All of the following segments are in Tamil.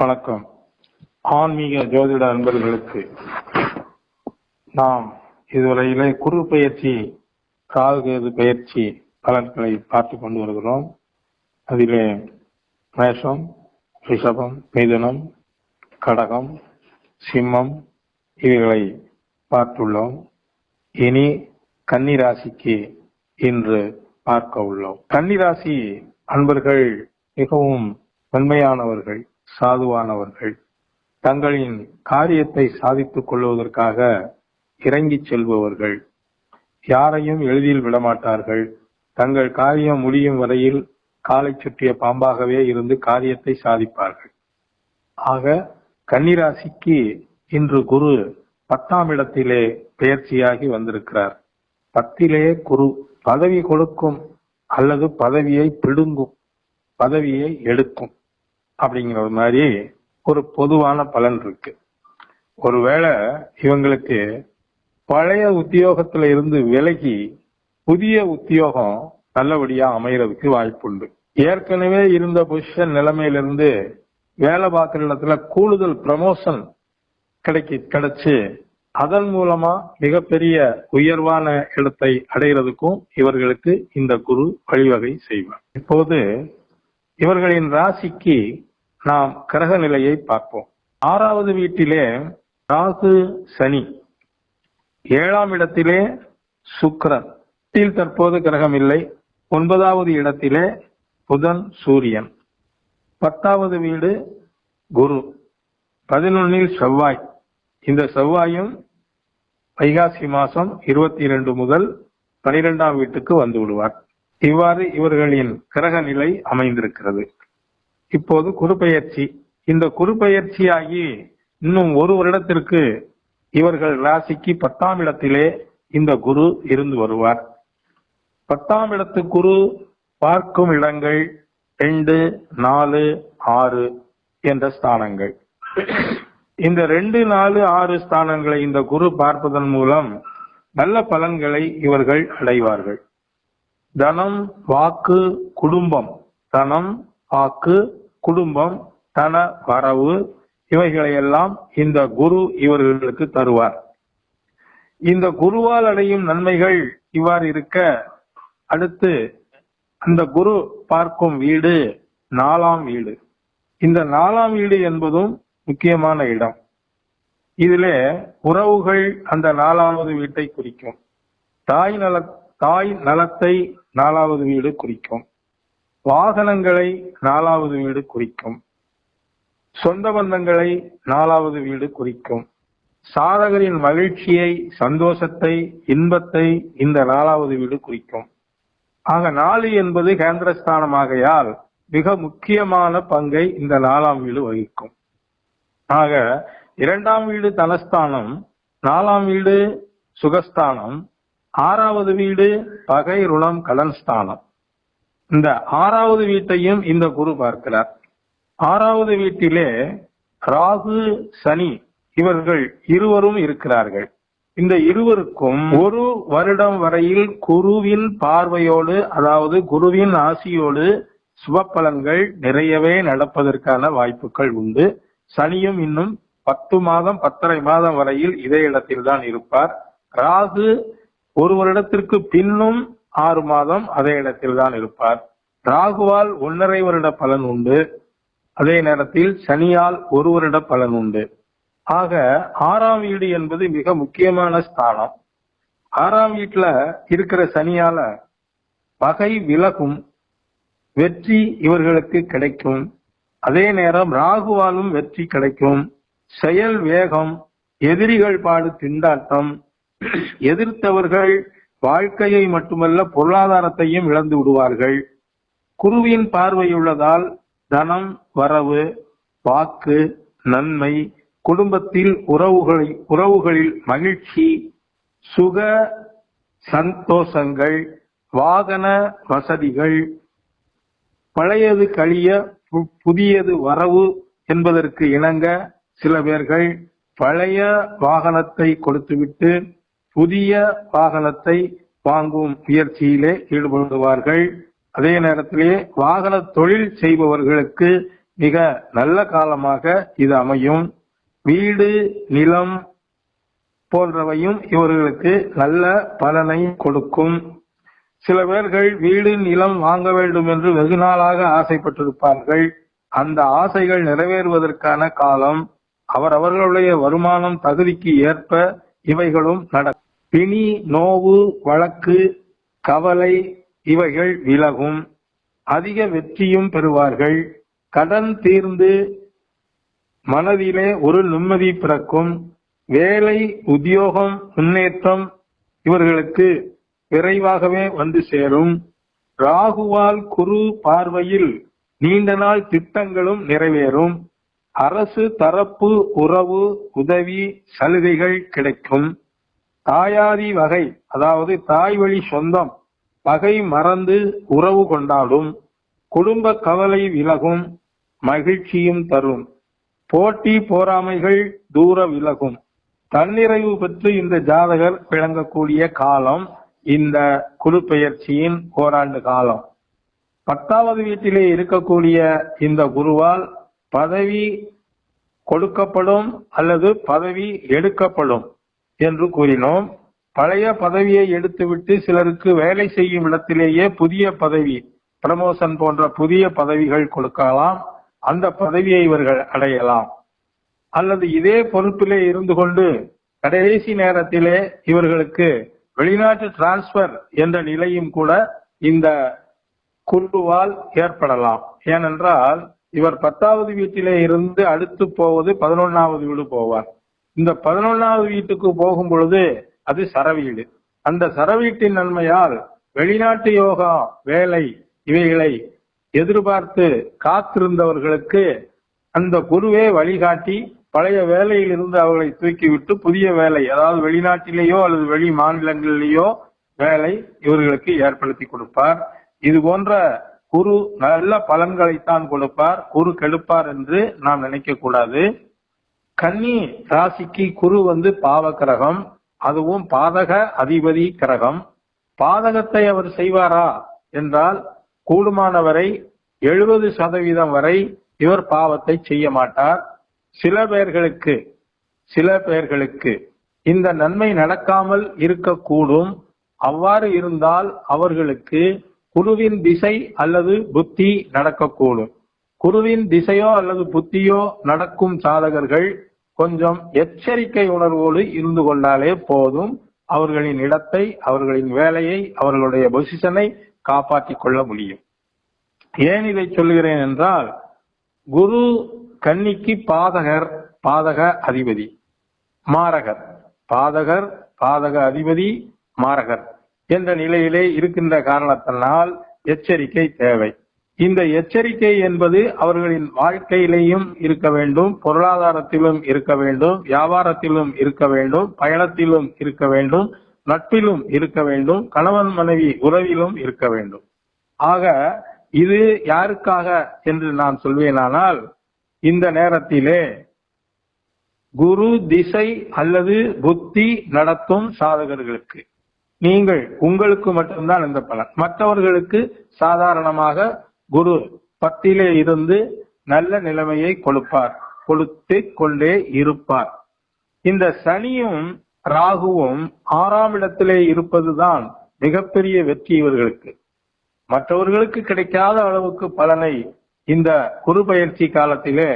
வணக்கம். ஆன்மீக ஜோதிட அன்பர்களுக்கு நாம் இதுவரையிலே குரு பயிற்சி ராகுகேது பயிற்சி பலன்களை பார்த்து கொண்டு வருகிறோம். அதிலே மேஷம் ரிஷபம் மிதுனம் கடகம் சிம்மம் இவைகளை பார்த்துள்ளோம். இனி கன்னிராசிக்கு இன்று பார்க்க உள்ளோம். கன்னிராசி அன்பர்கள் மிகவும் மென்மையானவர்கள் சாதுவானவர்கள். தங்களின் காரியத்தை சாதித்துக் கொள்வதற்காக இறங்கிச் செல்பவர்கள். யாரையும் எளிதில் விடமாட்டார்கள். தங்கள் காரியம் முடியும் வரையில் காலை சுற்றிய பாம்பாகவே இருந்து காரியத்தை சாதிப்பார்கள். ஆக கன்னிராசிக்கு இன்று குரு பத்தாம் இடத்திலே பெயர்ச்சியாகி வந்திருக்கிறார். பத்திலே குரு பதவி கொடுக்கும் அல்லது பதவியை பிடுங்கும் பதவியை எடுக்கும். அப்படிங்கிற மாதிரி ஒரு பொதுவான பலன் இருக்கு. ஒருவேளை இவங்களுக்கு பழைய உத்தியோகத்துல இருந்து விலகி புதிய உத்தியோகம் நல்லபடியா அமையறதுக்கு வாய்ப்புண்டு ஏற்கனவே இருந்த பொசிஷன் நிலைமையிலிருந்து வேலை பார்க்குற இடத்துல கூடுதல் ப்ரமோஷன் கிடைக்கி கிடைச்சு அதன் மூலமா மிகப்பெரிய உயர்வான இடத்தை அடைகிறதுக்கும் இவர்களுக்கு இந்த குரு வழிவகை செய்வார். இப்போது இவர்களின் ராசிக்கு நாம் கிரக நிலையை பார்ப்போம். ஆறாவது வீட்டிலே ராகு சனி. ஏழாம் இடத்திலே சுக்கரன். தற்போது கிரகம் இல்லை. ஒன்பதாவது இடத்திலே புதன் சூரியன். பத்தாவது வீடு குரு. பதினொன்னில் செவ்வாய். இந்த செவ்வாயும் வைகாசி மாசம் இருபத்தி இரண்டு முதல் பனிரெண்டாம் வீட்டுக்கு வந்து விடுவார். இவ்வாறு இவர்களின் கிரக நிலை அமைந்திருக்கிறது. இப்போது குறுபெயர்ச்சி இந்த குறுபெயர்ச்சியாகி இன்னும் ஒரு வருடத்திற்கு இவர்கள் ராசிக்கு பத்தாம் இடத்திலே இந்த குரு இருந்து வருவார். பத்தாம் இடத்து குரு பார்க்கும் இடங்கள் ரெண்டு நாலு ஆறு என்ற ஸ்தானங்கள். இந்த ரெண்டு நாலு ஆறு ஸ்தானங்களை இந்த குரு பார்ப்பதன் மூலம் நல்ல பலன்களை இவர்கள் அடைவார்கள். தனம் வாக்கு குடும்பம். தனம் ஆக்கு குடும்பம் தன வரவு இவைகளையெல்லாம் இந்த குரு இவர்களுக்கு தருவார். இந்த குருவால் அடையும் நன்மைகள் இவ்வாறு இருக்க அடுத்து அந்த குரு பார்க்கும் வீடு நாலாம் வீடு. இந்த நாலாம் வீடு என்பதும் முக்கியமான இடம். இதிலே உறவுகள் அந்த நாலாவது வீட்டை குறிக்கும். தாய் நல தாய் நலத்தை நாலாவது வீடு குறிக்கும். வாகனங்களை நாலாவது வீடு குறிக்கும். சொந்த பந்தங்களை நாலாவது வீடு குறிக்கும். சாதகரின் மகிழ்ச்சியை சந்தோஷத்தை இன்பத்தை இந்த நாலாவது வீடு குறிக்கும். ஆக நாலு என்பது கேந்திரஸ்தானமாகையால் மிக முக்கியமான பங்கை இந்த நாலாம் வீடு வகிக்கும். ஆக இரண்டாம் வீடு தனஸ்தானம் நாலாம் வீடு சுகஸ்தானம் ஆறாவது வீடு பகை ருணம் கடன் ஸ்தானம். இந்த ஆறாவது வீட்டையும் இந்த குரு பார்க்கிறார். ஆறாவது வீட்டிலே ராகு சனி இவர்கள் இருவரும் இருக்கிறார்கள். இந்த இருவருக்கும் ஒரு வருடம் வரையில் குருவின் பார்வையோடு அதாவது குருவின் ஆசியோடு சுப பலன்கள் நிறையவே நடப்பதற்கான வாய்ப்புகள் உண்டு. சனியும் இன்னும் பத்து மாதம் பத்தரை மாதம் வரையில் இதே இடத்தில் தான் இருப்பார். ராகு ஒரு வருடத்திற்கு பின்னும் ஆறு மாதம் அதே இடத்தில் தான் இருப்பார். ராகுவால் ஒன்றரை வருட பலன் உண்டு. அதே நேரத்தில் சனியால் ஒரு வருட பலன் உண்டு. ஆக ஆறாம் வீடு என்பது மிக முக்கியமான ஸ்தானம். ஆறாம் வீட்டுல இருக்கிற சனியால பகை விலகும் வெற்றி இவர்களுக்கு கிடைக்கும். அதே நேரம் ராகுவாலும் வெற்றி கிடைக்கும். செயல் வேகம் எதிரிகள் பாடு திண்டாட்டம் எதிர்த்தவர்கள் வாழ்க்கையை மட்டுமல்ல பொருளாதாரத்தையும் இழந்து விடுவார்கள். குருவின் பார்வையுள்ளதால் தனம் வரவு வாக்கு நன்மை குடும்பத்தில் உறவுகளை உறவுகளில் மகிழ்ச்சி சுக சந்தோஷங்கள் வாகன வசதிகள் பழையது கழிய பு- புதியது வரவு என்பதற்கு இணங்க சில பேர்கள் பழைய வாகனத்தை கொடுத்துவிட்டு புதிய வாகனத்தை வாங்கும் முயற்சியிலே ஈடுபடுவார்கள். அதே நேரத்திலே வாகன தொழில் செய்பவர்களுக்கு மிக நல்ல காலமாக இது அமையும். வீடு நிலம் போன்றவையும் இவர்களுக்கு நல்ல பலனை கொடுக்கும். சில பேர்கள் வீடு நிலம் வாங்க வேண்டும் என்று வெகு நாளாக ஆசைப்பட்டிருப்பார்கள். அந்த ஆசைகள் நிறைவேறுவதற்கான காலம் அவரவர்களுடைய வருமானம் தகுதிக்கு ஏற்ப இவைகளும் நடக்கும். பிணி நோவு வழக்கு கவலை இவைகள் விலகும். அதிக வெற்றியும் பெறுவார்கள். கடன் தீர்ந்து மனதிலே ஒரு நிம்மதி பிறக்கும். வேலை உத்தியோகம் முன்னேற்றம் இவர்களுக்கு விரைவாகவே வந்து சேரும். ராகுவால் குரு பார்வையில் நீண்ட நாள் திட்டங்களும் நிறைவேறும். அரசு தரப்பு உறவு உதவி சலுகைகள் கிடைக்கும். தாயாதி வகை அதாவது தாய் வழி சொந்தம் பகை மறந்து உறவு கொண்டாடும் குடும்ப கவலை விலகும் மகிழ்ச்சியும் தரும். போட்டி போராமைகள் தூர விலகும். தன்னிறைவு பெற்று இந்த ஜாதகர் விளங்கக்கூடிய காலம் இந்த குரு பெயர்ச்சியின் ஓராண்டு காலம். பத்தாவது வீட்டிலே இருக்கக்கூடிய இந்த குருவால் பதவி கொடுக்கப்படும் அல்லது பதவி எடுக்கப்படும். என்று கூறினோம். பழைய பதவியை எடுத்துவிட்டு சிலருக்கு வேலை செய்யும் இடத்திலேயே புதிய பதவி பிரமோஷன் போன்ற புதிய பதவிகள் கொடுக்கலாம். அந்த பதவியை இவர்கள் அடையலாம். அல்லது இதே பொறுப்பிலே இருந்து கொண்டு கடைசி நேரத்திலே இவர்களுக்கு வெளிநாட்டு டிரான்ஸ்பர் என்ற நிலையும் கூட இந்த குழுவால் ஏற்படலாம். ஏனென்றால் இவர் பத்தாவது வீட்டிலே இருந்து அடுத்து போவது பதினொன்னாவது வீடு போவார். இந்த பதினொன்னாவது வீட்டுக்கு போகும் பொழுது அது சரவீடு அந்த சரவீட்டின் நன்மையால் வெளிநாட்டு யோகா வேலை இவைகளை எதிர்பார்த்து காத்திருந்தவர்களுக்கு அந்த குருவே வழிகாட்டி பழைய வேலையில் இருந்து அவர்களை தூக்கிவிட்டு புதிய வேலை அதாவது வெளிநாட்டிலேயோ அல்லது வெளி மாநிலங்களிலேயோ வேலை இவர்களுக்கு ஏற்படுத்தி கொடுப்பார். இது போன்ற குரு நல்ல பலன்களைத்தான் கொடுப்பார். குரு கெடுப்பார் என்று நாம் நினைக்க கூடாது கன்னி ராசிக்கு குரு வந்து பாவ கிரகம் அதுவும் பாதக அதிபதி கிரகம். பாதகத்தை அவர் செய்வாரா என்றால் கூடுமானவரை எழுபது சதவீதம் வரை இவர் பாவத்தை செய்ய மாட்டார். சில பேர்களுக்கு சில பேர்களுக்கு இந்த நன்மை நடக்காமல் இருக்கக்கூடும். அவ்வாறு இருந்தால் அவர்களுக்கு குருவின் திசை அல்லது புத்தி நடக்கக்கூடும். குருவின் திசையோ அல்லது புத்தியோ நடக்கும் சாதகர்கள் கொஞ்சம் எச்சரிக்கை உணர்வோடு இருந்து கொண்டாலே போதும். அவர்களின் இடத்தை அவர்களின் வேலையை அவர்களுடைய பொசிஷனை காப்பாற்றிக் கொள்ள முடியும். ஏன் இதை சொல்கிறேன் என்றால் குரு கன்னிக்கு பாதகர் பாதக அதிபதி மாரகர். பாதகர் பாதக அதிபதி மாரகர். என்ற நிலையிலே இருக்கின்ற காரணத்தினால் எச்சரிக்கை தேவை. இந்த எச்சரிக்கை என்பது அவர்களின் வாழ்க்கையிலேயும் இருக்க வேண்டும் பொருளாதாரத்திலும் இருக்க வேண்டும் வியாபாரத்திலும் இருக்க வேண்டும் பயணத்திலும் இருக்க வேண்டும் நட்பிலும் இருக்க வேண்டும் கணவன் மனைவி உறவிலும் இருக்க வேண்டும். ஆக இது யாருக்காக என்று நான் சொல்வேனானால் இந்த நேரத்திலே குரு திசை அல்லது புத்தி நடத்தும் சாதகர்களுக்கு. நீங்கள் உங்களுக்கு மட்டும்தான் இந்த பலன். மற்றவர்களுக்கு சாதாரணமாக குரு பத்திலே இருந்து நல்ல நிலைமையை கொடுப்பார். கொடுத்து கொண்டே இருப்பார். இந்த சனியும் ராகுவும் ஆறாம் இடத்திலே இருப்பதுதான் மிகப்பெரிய வெற்றி இவர்களுக்கு. மற்றவர்களுக்கு கிடைக்காத அளவுக்கு பலனை இந்த குரு பயிற்சி காலத்திலே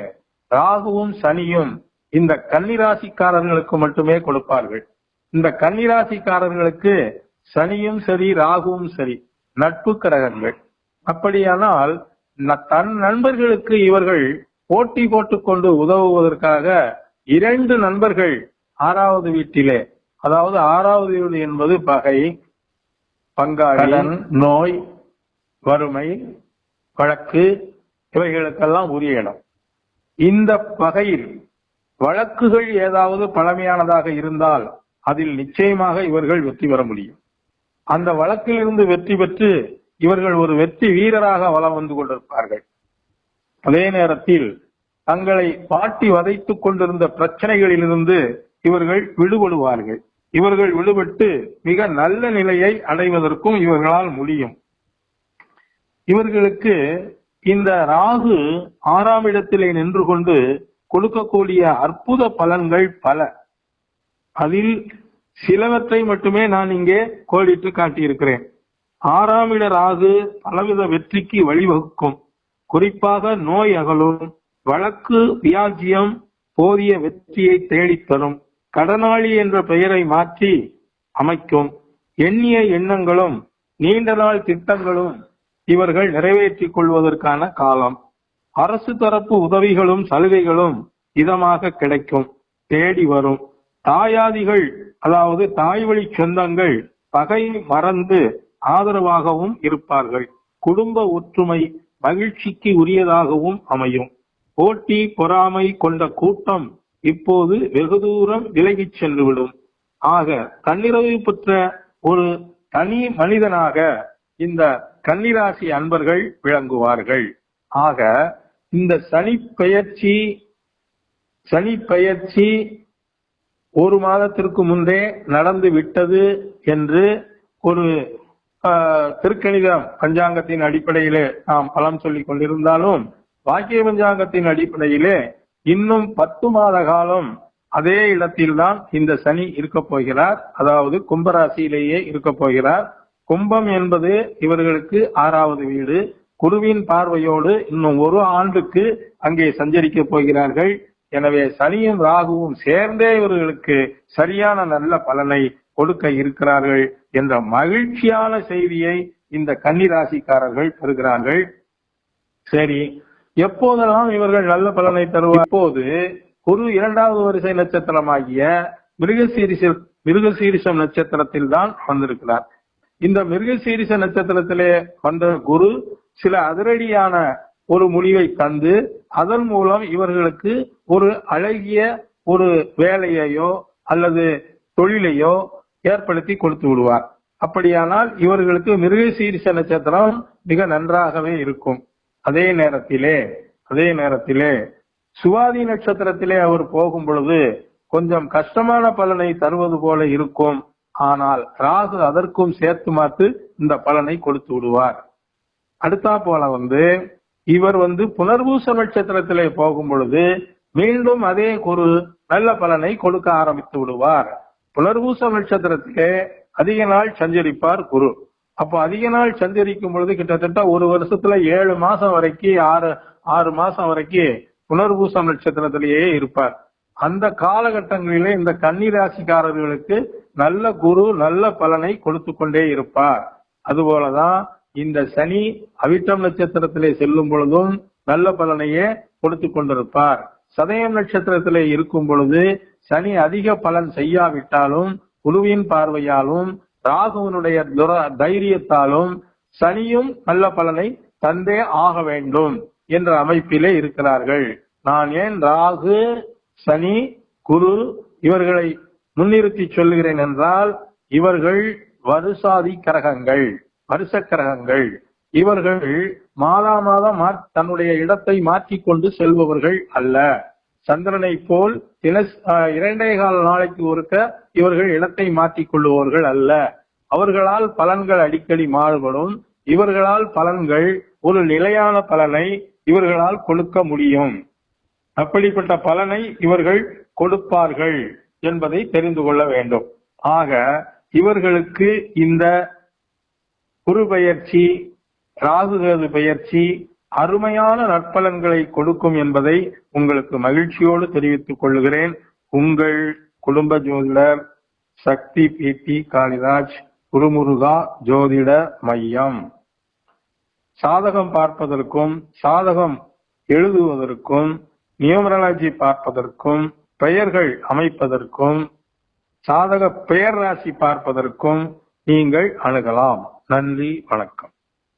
ராகுவும் சனியும் இந்த கன்னிராசிக்காரர்களுக்கு மட்டுமே கொடுப்பார்கள். இந்த கன்னிராசிக்காரர்களுக்கு சனியும் சரி ராகுவும் சரி நட்பு கிரகங்கள். அப்படியானால் தன் நண்பர்களுக்கு இவர்கள் போட்டி போட்டுக்கொண்டு உதவுவதற்காக இரண்டு நண்பர்கள் ஆறாவது வீட்டிலே அதாவது ஆறாவது வீடு என்பது பகை பங்காளி கடன், நோய் வறுமை வழக்கு இவைகளுக்கெல்லாம் உரிய இடம். இந்த வகையில் வழக்குகள் ஏதாவது பழமையானதாக இருந்தால் அதில் நிச்சயமாக இவர்கள் வெற்றி பெற முடியும். அந்த வழக்கிலிருந்து வெற்றி பெற்று இவர்கள் ஒரு வெற்றி வீரராக வலம் வந்து கொண்டிருப்பார்கள். அதே நேரத்தில் தங்களை பாட்டி வதைத்துக் கொண்டிருந்த பிரச்சனைகளிலிருந்து இவர்கள் விடுபடுவார்கள். இவர்கள் விடுபட்டு மிக நல்ல நிலையை அடைவதற்கும் இவர்களால் முடியும். இவர்களுக்கு இந்த ராகு ஆறாம் இடத்திலே நின்று கொண்டு கொடுக்கக்கூடிய அற்புத பலன்கள் பல. அதில் சிலவற்றை மட்டுமே நான் இங்கே கோடிட்டு காட்டியிருக்கிறேன். ஆறாம் இட ராகு பலவித வெற்றிக்கு வழிவகுக்கும். குறிப்பாக நோய் அகலும். வழக்கு வியாஜியம் போதிய வெற்றியை தேடித்தரும் கடனாளி என்ற பெயரை மாற்றி அமைக்கும். எண்ணிய எண்ணங்களும் நீண்ட நாள் திட்டங்களும் இவர்கள் நிறைவேற்றிக் கொள்வதற்கான காலம். அரசு தரப்பு உதவிகளும் சலுகைகளும் இதமாக கிடைக்கும். தேடி வரும். தாயாதிகள் அதாவது தாய் வழி சொந்தங்கள் பகை மறந்து ஆதரவாகவும் இருப்பார்கள். குடும்ப ஒற்றுமை மகிழ்ச்சிக்கு உரியதாகவும் அமையும். போட்டி பொறாமை கொண்ட கூட்டம் இப்போது வெகு தூரம் விலகிச் சென்றுவிடும். ஆக தன்னிறைவு பெற்ற ஒரு தனி மனிதனாக இந்த கன்னிராசி அன்பர்கள் விளங்குவார்கள். ஆக இந்த சனி பெயர்ச்சி சனி பெயர்ச்சி ஒரு மாதத்திற்கு முன்பே நடந்து விட்டது என்று ஒரு திருக்கணித பஞ்சாங்கத்தின் அடிப்படையிலே நாம் பலம் சொல்லிக் கொண்டிருந்தாலும் வாக்கிய பஞ்சாங்கத்தின் அடிப்படையிலே இன்னும் பத்து மாத காலம் அதே இடத்தில்தான் இந்த சனி இருக்க போகிறார். அதாவது கும்பராசியிலேயே இருக்க போகிறார். கும்பம் என்பது இவர்களுக்கு ஆறாவது வீடு. குருவின் பார்வையோடு இன்னும் ஒரு ஆண்டுக்கு அங்கே சஞ்சரிக்க போகிறார்கள். எனவே சனியும் ராகுவும் சேர்ந்தே இவர்களுக்கு சரியான நல்ல பலனை கொடுக்க இருக்கிறார்கள் என்ற மகிழ்ச்சியான செய்தியை இந்த கன்னிராசிக்காரர்கள் பெறுகிறார்கள் சரி எப்போதெல்லாம் இவர்கள் நல்ல பலனை தருவார்? இப்போது குரு இரண்டாவது வரிசை நட்சத்திரமாகிய மிருகசீரிச மிருகசீரிசம் நட்சத்திரத்தில் தான் வந்திருக்கிறார். இந்த மிருகசீரிச நட்சத்திரத்திலே வந்த குரு சில அதிரடியான ஒரு முடிவை தந்து அதன் மூலம் இவர்களுக்கு ஒரு அழகிய ஒரு வேலையையோ அல்லது தொழிலையோ ஏற்படுத்தி கொடுத்து விடுவார். அப்படியானால் இவர்களுக்கு மிருகசீரிச நட்சத்திரம் மிக நன்றாகவே இருக்கும். அதே நேரத்திலே அதே நேரத்திலே சுவாதி நட்சத்திரத்திலே அவர் போகும் பொழுது கொஞ்சம் கஷ்டமான பலனை தருவது போல இருக்கும். ஆனால் ராகு அதற்கும் சேர்த்து மாத்து இந்த பலனை கொடுத்து விடுவார். அடுத்தா போல வந்து இவர் வந்து புனர்பூச நட்சத்திரத்திலே போகும் பொழுது மீண்டும் அதே குரு நல்ல பலனை கொடுக்க ஆரம்பித்து விடுவார். புலர்பூச நட்சத்திரத்திலே அதிக நாள் சஞ்சரிப்பார் குரு. அப்போ அதிக நாள் சஞ்சரிக்கும் பொழுது கிட்டத்தட்ட ஒரு வருஷத்துல ஏழு மாசம் வரைக்கும் ஆறு ஆறு மாசம் வரைக்கும் புனர்பூசம் நட்சத்திரத்திலேயே இருப்பார். அந்த காலகட்டங்களிலே இந்த கன்னி ராசிக்காரர்களுக்கு நல்ல குரு நல்ல பலனை கொடுத்து கொண்டே இருப்பார். அதுபோலதான் இந்த சனி அவிட்டம் நட்சத்திரத்திலே செல்லும் பொழுதும் நல்ல பலனையே கொடுத்து கொண்டிருப்பார். சதயம் நட்சத்திரத்திலே இருக்கும் பொழுது சனி அதிக பலன் செய்யாவிட்டாலும் குழுவின் பார்வையாலும் ராகுவனுடைய தைரியத்தாலும் சனியும் நல்ல பலனை தந்தே ஆக வேண்டும் என்ற அமைப்பிலே இருக்கிறார்கள். நான் ஏன் ராகு சனி குரு இவர்களை முன்னிறுத்தி சொல்கிறேன் என்றால் இவர்கள் வருசாதி கிரகங்கள் வருஷ கிரகங்கள். இவர்கள் மாதா மாதம் தன்னுடைய இடத்தை மாற்றிக்கொண்டு செல்பவர்கள் அல்ல. சந்திரனை போல் தின இரண்டே கால நாளைக்கு ஒருக்க இவர்கள் இடத்தை மாற்றிக் கொள்ளுபவர்கள் அல்ல. அவர்களால் பலன்கள் அடிக்கடி மாறுபடும். இவர்களால் பலன்கள் ஒரு நிலையான பலனை இவர்களால் கொடுக்க முடியும். அப்படிப்பட்ட பலனை இவர்கள் கொடுப்பார்கள் என்பதை தெரிந்து கொள்ள வேண்டும். ஆக இவர்களுக்கு இந்த குரு பயிற்சி ராகுகேது பயிற்சி அருமையான நற்பலன்களை கொடுக்கும் என்பதை உங்களுக்கு மகிழ்ச்சியோடு தெரிவித்துக் கொள்கிறேன். உங்கள் குடும்ப ஜோதிடர் சக்தி பி டி காளிராஜ் குருமுருகா ஜோதிட மையம். சாதகம் பார்ப்பதற்கும் சாதகம் எழுதுவதற்கும் நியூமரலாஜி பார்ப்பதற்கும் பெயர்கள் அமைப்பதற்கும் சாதக பெயர் ராசி பார்ப்பதற்கும் நீங்கள் அணுகலாம். நன்றி வணக்கம்.